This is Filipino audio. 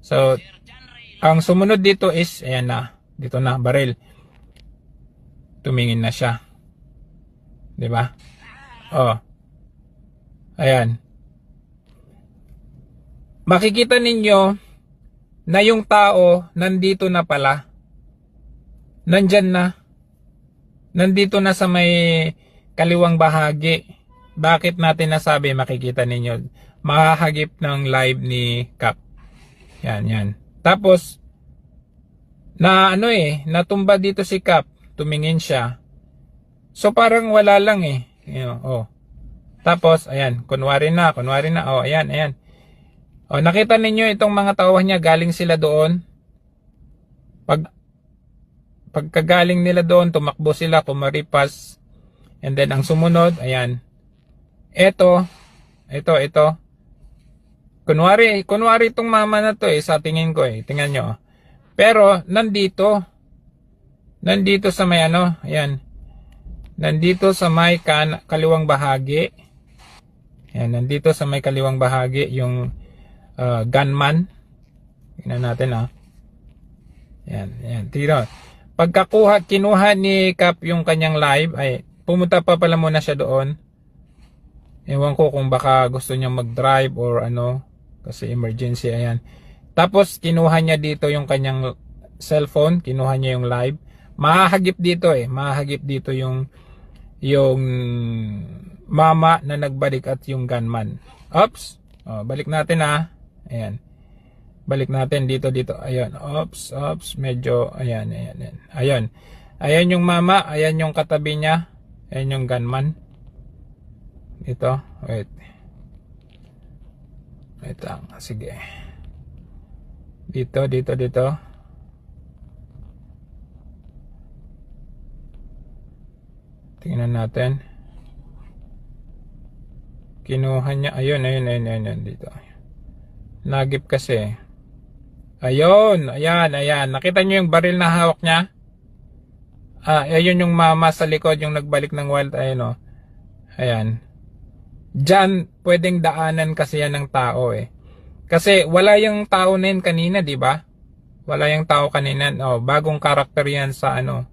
So, ang sumunod dito is, ayan na, dito na, baril. Tumingin na siya. ba? Oh. Ayan. Makikita ninyo na yung tao nandito na pala. Nandyan na. Nandito na sa may kaliwang bahagi. Bakit natin nasabi makikita ninyo? Makahagip ng live ni Cap. Yan, yan. Tapos, na ano eh, natumba dito si Cap. Tumingin siya. So parang wala lang eh. You know, oh. Tapos, ayan, kunwari na, kunwari na. Oh, ayan, ayan. Oh, nakita ninyo itong mga tauhan niya, galing sila doon. Pag pagkagaling nila doon, tumakbo sila, kumaripas. And then ang sumunod, ayan. Ito, ito, ito. Kunwari, kunwari itong mama na to eh, sa tingin ko eh. Tingnan nyo. Pero, nandito. Nandito sa may ano, ayan. Nandito sa may kan kaliwang bahagi. Ayan, nandito sa may kaliwang bahagi yung uh, gunman. Tingnan natin ah. Ayan, ayan. Tiro. Pagkakuha, kinuha ni Cap yung kanyang live, ay pumunta pa pala muna siya doon. Ewan ko kung baka gusto niya mag-drive or ano, kasi emergency, ayan. Tapos, kinuha niya dito yung kanyang cellphone, kinuha niya yung live. Mahahagip dito eh, mahahagip dito yung yung mama na nagbalik at yung gunman. Oops. Oh, balik natin ah. Ayan. Balik natin dito dito. Ayan. Oops, oops. Medyo ayan, ayan, ayan. Ayan. Ayan yung mama, ayan yung katabi niya. Ayan yung gunman. Ito. Wait. Wait lang. Sige. Dito, dito, dito. Tingnan natin. Kinuha niya. Ayun, ayun, ayun, ayun, ayun dito. Nagip kasi. Ayun, ayan, ayan. Nakita niyo yung baril na hawak niya? Ah, ayun yung mama sa likod, yung nagbalik ng wild, ayun o. Ayan. Diyan, pwedeng daanan kasi yan ng tao eh. Kasi wala yung tao na yun kanina, di ba? Wala yung tao kanina. Oh, bagong karakter yan sa ano,